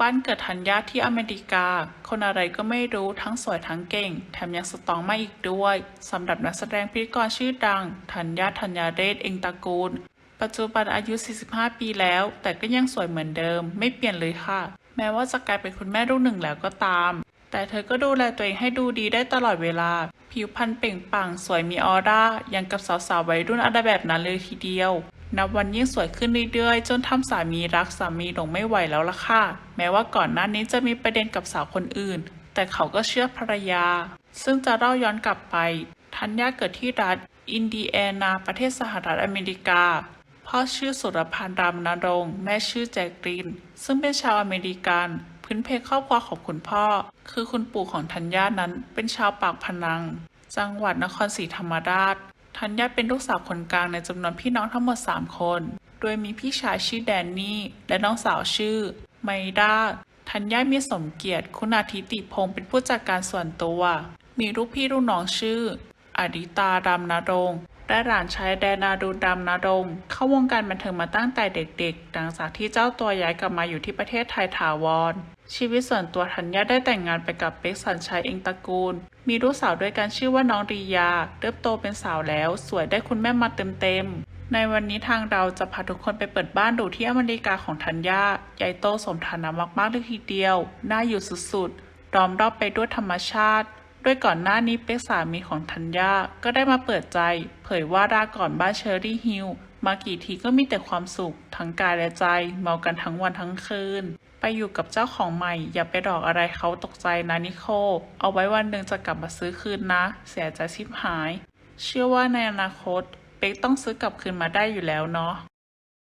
บ้านเกิดธัญญาที่อเมริกา คนอะไรก็ไม่รู้ทั้งสวยทั้งเก่ง แถมยังสตองมาอีกด้วยสำหรับนักแสดงพิธีกรชื่อดังธัญญาธัญญาเดชเองตระกูล ปัจจุบันอายุ 45 ปีแล้ว แต่ก็ยังสวยเหมือนเดิม ไม่เปลี่ยนเลยค่ะ แม้ว่าจะกลายเป็นคุณแม่ลูกหนึ่งแล้วก็ตาม แต่เธอก็ดูแลตัวเองให้ดูดีได้ตลอดเวลา ผิวพรรณเปล่งปลั่งสวยมีออร่ายังกับสาวๆวัยรุ่นอะไรแบบนั้นเลยทีเดียว นับวันยิ่งสวยขึ้นเรื่อยๆ จนทำสามีรักสามีหลงไม่ไหวแล้วล่ะค่ะ แม้ว่าก่อนหน้านี้จะมีประเด็นกับสาวคนอื่น แต่เขาก็เชื่อภรรยา ซึ่งจะเล่าย้อนกลับไป ทัญญาเกิดที่รัฐ อินดีแอนา ประเทศสหรัฐอเมริกา พ่อชื่อสุรพันธ์รามนรงค์แม่ชื่อแจกริน ซึ่งเป็นชาวอเมริกัน พื้นเพครอบครัวของคุณพ่อ คือคุณปู่ของธัญญานั้นเป็นชาวปากพนัง จังหวัดนครศรีธรรมราช ธัญญาเป็นลูกสาวคนกลางในจำนวนพี่น้องทั้งหมด 3 คน โดยมีพี่ชายชื่อแดนนี่ และน้องสาวชื่อ ไมด้าธัญญามีสมเกียรติ คุณอาทิติพงศ์เป็นผู้จัดการส่วนตัว มีลูกพี่ลูกน้องชื่อ อดิตารามนารง ค์และหลานชายแดนาดูดำนารงเข้าวงการบันเทิงมาตั้งแต่เด็กๆ หลังจากที่เจ้าตัวย้ายกลับมาอยู่ที่ประเทศไทยถาวร ชีวิตส่วนตัวธัญญาได้แต่งงานไปกับเป๊กสัญชัยเองตระกูล มีลูกสาวด้วยกันชื่อว่าน้องรียา เติบโตเป็นสาวแล้ว สวยได้คุณแม่มาเต็มๆ ในวันนี้ทางเราจะพาทุกคนไปเปิดบ้านดูที่อเมริกาของธัญญาใหญ่โตสมฐานะมากๆเลยทีเดียว น่าอยู่สุดๆล้อมรอบไปด้วยธรรมชาติ ด้วยก่อนหน้านี้เป๊กสามีของธัญญาก็ได้มาเปิดใจ เผยว่าราก่อนบ้านเชอรี่ฮิลล์มากี่ทีก็มีแต่ความสุข ทั้งกายและใจ เมากันทั้งวันทั้งคืน ไปอยู่กับเจ้าของใหม่ อย่าไปหลอกอะไรเขาตกใจนะนิโคลเอาไว้วันหนึ่งจะกลับมาซื้อคืนนะ เสียใจชิบหาย เชื่อว่าในอนาคต เป๊กต้องซื้อกลับคืนมาได้อยู่แล้วเนาะ